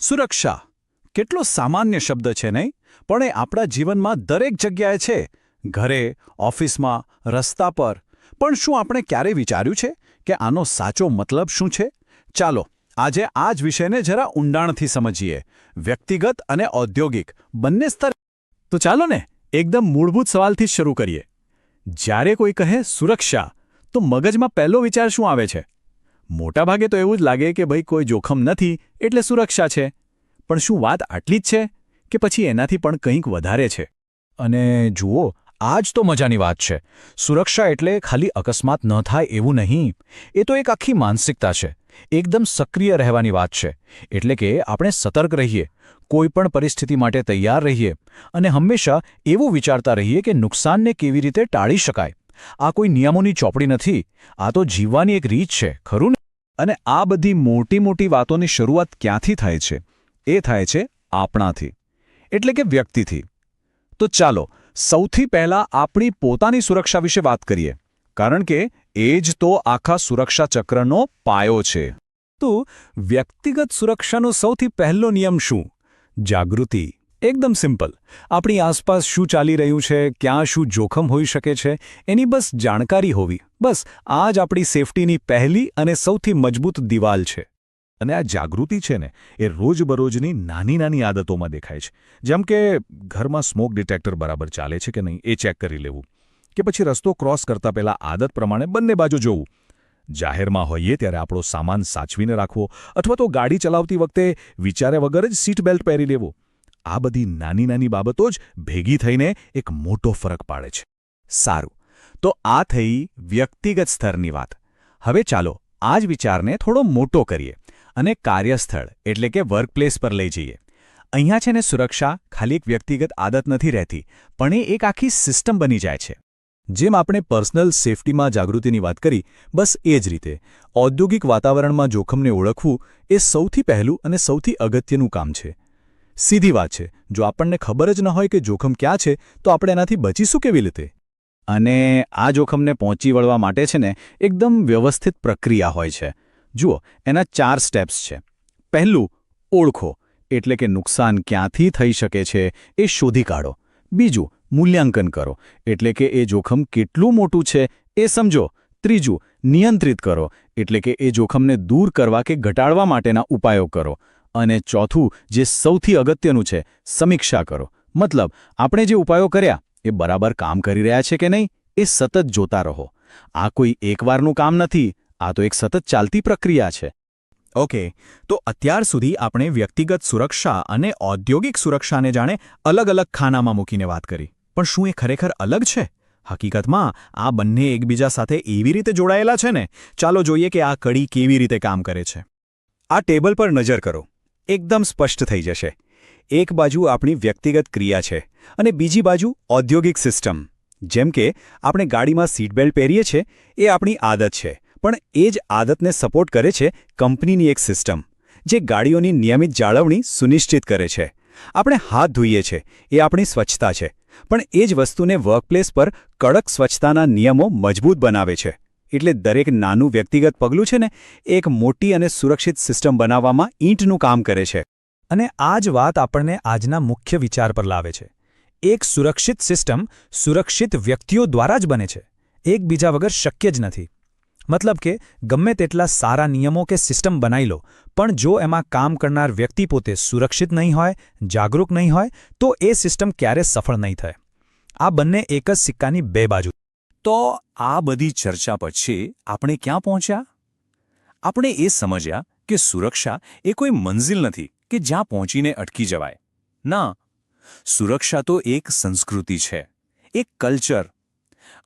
સુરક્ષા. કેટલો સામાન્ય શબ્દ છે નહીં? પણ એ આપણા જીવનમાં દરેક જગ્યાએ છે. ઘરે, ઓફિસમાં, રસ્તા પર. પણ શું આપણે ક્યારે વિચાર્યું છે કે આનો સાચો મતલબ શું છે? ચાલો, આજે આ જ વિષયને જરા ઊંડાણથી સમજીએ. વ્યક્તિગત અને ઔદ્યોગિક, બંને સ્તર. તો ચાલો ને, એકદમ મૂળભૂત સવાલથી જ શરૂ કરીએ. જ્યારે કોઈ કહે સુરક્ષા, તો મગજમાં પહેલો વિચાર શું આવે છે? મોટાભાગે તો એવું જ લાગે કે ભાઈ કોઈ જોખમ નથી, એટલે સુરક્ષા છે. પણ શું વાત આટલી જ છે? કે પછી એનાથી પણ કંઈક વધારે છે? અને જુઓ આ જ તો મજાની વાત છે. સુરક્ષા એટલે ખાલી અકસ્માત ન થાય એવું નહીં. એ તો એક આખી માનસિકતા છે. એકદમ સક્રિય રહેવાની વાત છે. એટલે કે આપણે સતર્ક રહીએ. કોઈપણ પરિસ્થિતિ માટે તૈયાર રહીએ. અને હંમેશા એવું વિચારતા રહીએ કે નુકસાનને કેવી રીતે ટાળી શકાય. આ કોઈ નિયમોની ચોપડી નથી. આ તો જીવવાની એક રીત છે, ખરું ને? અને આ બધી મોટી મોટી વાતોની શરૂઆત ક્યાંથી થાય છે? એ થાય છે આપણાથી, એટલે કે વ્યક્તિથી. તો ચાલો, સૌથી પહેલા આપણી પોતાની સુરક્ષા વિશે વાત કરીએ. કારણ કે એ જ તો આખા સુરક્ષા ચક્રનો પાયો છે. તો વ્યક્તિગત સુરક્ષાનો સૌથી પહેલો નિયમ શું? જાગૃતિ. એકદમ સિમ્પલ. આપણી આસપાસ શું ચાલી રહ્યું છે, ક્યાં શું જોખમ હોઈ શકે છે, એની બસ જાણકારી હોવી. બસ આ જ આપણી સેફટીની પહેલી અને સૌથી મજબૂત દિવાલ છે. અને આ જાગૃતિ છે ને, એ રોજબરોજની નાની નાની આદતોમાં દેખાય છે. જેમ કે, ઘરમાં સ્મોક ડિટેક્ટર બરાબર ચાલે છે કે નહીં, એ ચેક કરી લેવું. કે પછી રસ્તો ક્રોસ કરતા પહેલા આદત પ્રમાણે બંને બાજુ જોવું. જાહેરમાં હોઈએ ત્યારે આપણો સામાન સાચવીને રાખવો, અથવા તો ગાડી ચલાવતી વખતે વિચારે વગર જ સીટ બેલ્ટ પહેરી લેવો. આ બધી નાની નાની બાબતો જ ભેગી થઈને એક મોટો ફરક પાડે છે. સારું, તો આ થઈ વ્યક્તિગત સ્તરની વાત. હવે ચાલો આ જ વિચારને થોડો મોટો કરીએ અને કાર્યસ્થળ, એટલે કે વર્કપ્લેસ પર લઈ જઈએ. અહીંયા છે ને સુરક્ષા ખાલી એક વ્યક્તિગત આદત નથી રહેતી, પણ એ એક આખી સિસ્ટમ બની જાય છે. જેમ આપણે પર્સનલ સેફટીમાં જાગૃતિની વાત કરી, બસ એ જ રીતે. ઔદ્યોગિક વાતાવરણમાં જોખમને ઓળખવું એ સૌથી પહેલું અને સૌથી અગત્યનું કામ છે. સીધી વાત છે. જો આપણને ખબર જ ન હોય કે જોખમ ક્યાં છે, તો આપણે એનાથી બચીશું કેવી રીતે? અને આ જોખમને પહોંચી વળવા માટે છે ને, એકદમ વ્યવસ્થિત પ્રક્રિયા હોય છે. જુઓ, એના ચાર સ્ટેપ્સ છે. પહેલું, ઓળખો. એટલે કે નુકસાન ક્યાંથી થઈ શકે છે, એ શોધી કાઢો. બીજું, મૂલ્યાંકન કરો. એટલે કે એ જોખમ કેટલું મોટું છે, એ સમજો. ત્રીજું, નિયંત્રિત કરો. એટલે કે એ જોખમને દૂર કરવા કે ઘટાડવા માટેના ઉપાયો કરો. અને ચોથું, જે સૌથી અગત્યનું છે, સમીક્ષા કરો. મતલબ, આપણે જે ઉપાયો કર્યા, એ બરાબર કામ કરી રહ્યા છે કે નહીં? એ સતત જોતા રહો. આ કોઈ એકવારનું કામ નથી, આ તો એક સતત ચાલતી પ્રક્રિયા છે. ઓકે તો અત્યાર સુધી આપણે વ્યક્તિગત સુરક્ષા અને ઔદ્યોગિક સુરક્ષાને જાણે અલગ અલગ ખાનામાં મૂકીને વાત કરી. પણ શું એ ખરેખર અલગ છે? હકીકતમાં, આ બંને એકબીજા સાથે એવી રીતે જોડાયેલા છે ને? ચાલો જોઈએ કે આ કડી કેવી રીતે કામ કરે છે. આ ટેબલ પર નજર કરો. એકદમ સ્પષ્ટ થઈ જશે. એક બાજુ આપણી વ્યક્તિગત ક્રિયા છે અને બીજી બાજુ ઔદ્યોગિક સિસ્ટમ. જેમ કે, આપણે ગાડીમાં સીટ બેલ્ટ પહેરીએ છીએ, એ આપણી આદત છે, પણ એ જ આદતને સપોર્ટ કરે છે કંપનીની એક સિસ્ટમ, જે ગાડીઓની નિયમિત જાળવણી સુનિશ્ચિત કરે છે. આપણે હાથ ધોઈએ છીએ એ આપણી સ્વચ્છતા છે, પણ એ જ વસ્તુને વર્કપ્લેસ પર કડક સ્વચ્છતાના નિયમો મજબૂત બનાવે છે. એટલે દરેક નાનું વ્યક્તિગત પગલું છે ને, એક મોટી અને સુરક્ષિત સિસ્ટમ બનાવવામાં ઈંટનું કામ કરે છે. અને આ જ વાત આપણને આજના મુખ્ય વિચાર પર લાવે છે. એક સુરક્ષિત સિસ્ટમ સુરક્ષિત વ્યક્તિઓ દ્વારા જ બને છે. એકબીજા વગર શક્ય જ નથી. મતલબ કે, ગમે તેટલા સારા નિયમો કે સિસ્ટમ બનાવી લો, પણ જો એમાં કામ કરનાર વ્યક્તિ પોતે સુરક્ષિત નહીં હોય જાગૃત નહીં હોય, તો એ સિસ્ટમ ક્યારે સફળ નહીં થાય. આ બંને એક જ સિક્કાની બે બાજુ તો આ બધી ચર્ચા પછી આપણે ક્યાં પહોંચ્યા? આપણે એ સમજ્યા કે સુરક્ષા એ કોઈ મંઝિલ નથી કે જ્યાં પહોંચીને અટકી જવાય. ના, સુરક્ષા તો એક સંસ્કૃતિ છે, એક કલ્ચર.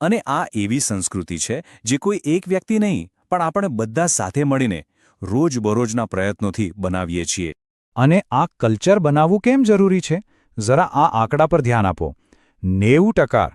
અને આ એવી સંસ્કૃતિ છે જે કોઈ એક વ્યક્તિ નહીં, પણ આપણે બધા સાથે મળીને રોજબરોજના પ્રયત્નોથી બનાવીએ છીએ. અને આ કલ્ચર બનાવવું કેમ જરૂરી છે? જરા આ આંકડા પર ધ્યાન આપો. નેવું ટકા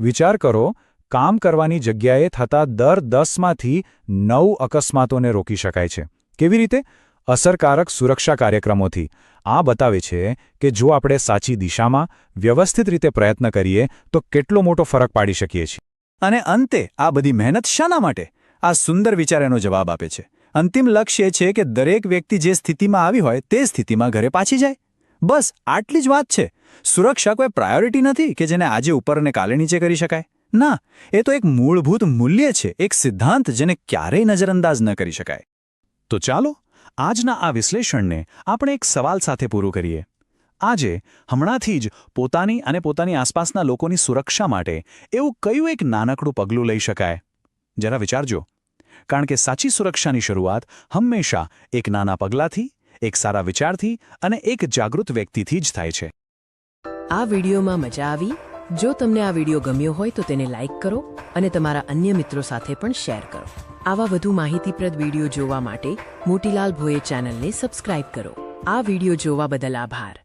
વિચાર કરો કામ કરવાની જગ્યાએ થતા દર દસમાંથી નવ અકસ્માતોને રોકી શકાય છે. કેવી રીતે? અસરકારક સુરક્ષા કાર્યક્રમોથી. આ બતાવે છે કે જો આપણે સાચી દિશામાં વ્યવસ્થિત રીતે પ્રયત્ન કરીએ, તો કેટલો મોટો ફરક પાડી શકીએ છીએ. અને અંતે, આ બધી મહેનત શાના માટે? આ સુંદર વિચાર એનો જવાબ આપે છે. અંતિમ લક્ષ્ય એ છે કે દરેક વ્યક્તિ જે સ્થિતિમાં આવી હોય, તે સ્થિતિમાં ઘરે પાછી જાય. બસ, આટલી જ વાત છે. સુરક્ષા કોઈ પ્રાયોરિટી નથી કે જેને આજે ઉપર અને કાલે નીચે કરી શકાય. ના, એ તો એક મૂળભૂત મૂલ્ય છે, એક સિદ્ધાંત જેને ક્યારેય નજરઅંદાજ ન કરી શકાય. તો ચાલો, આજના આ વિશ્લેષણને આપણે એક સવાલ સાથે પૂરું કરીએ. આજે, હમણાંથી જ પોતાની અને પોતાની આસપાસના લોકોની સુરક્ષા માટે એવું કયું એક નાનકડું પગલું લઈ શકાય? જરા વિચારજો. કારણ કે સાચી સુરક્ષાની શરૂઆત હંમેશા એક નાના પગલાંથી, એક સારા વિચારથી અને એક જાગૃત વ્યક્તિથી જ થાય છે. આ વિડીયોમાં મજા આવી? જો તમને આ વીડિયો ગમ્યો હોય તો તેને લાઇક કરો અને તમારા અન્ય મિત્રો સાથે પણ શેર કરો. આવા વધુ માહિતીપ્રદ વીડિયો જોવા માટે મોતીલાલ ભોએ ચેનલને સબસ્ક્રાઇબ કરો. આ વીડિયો જોવા બદલ આભાર.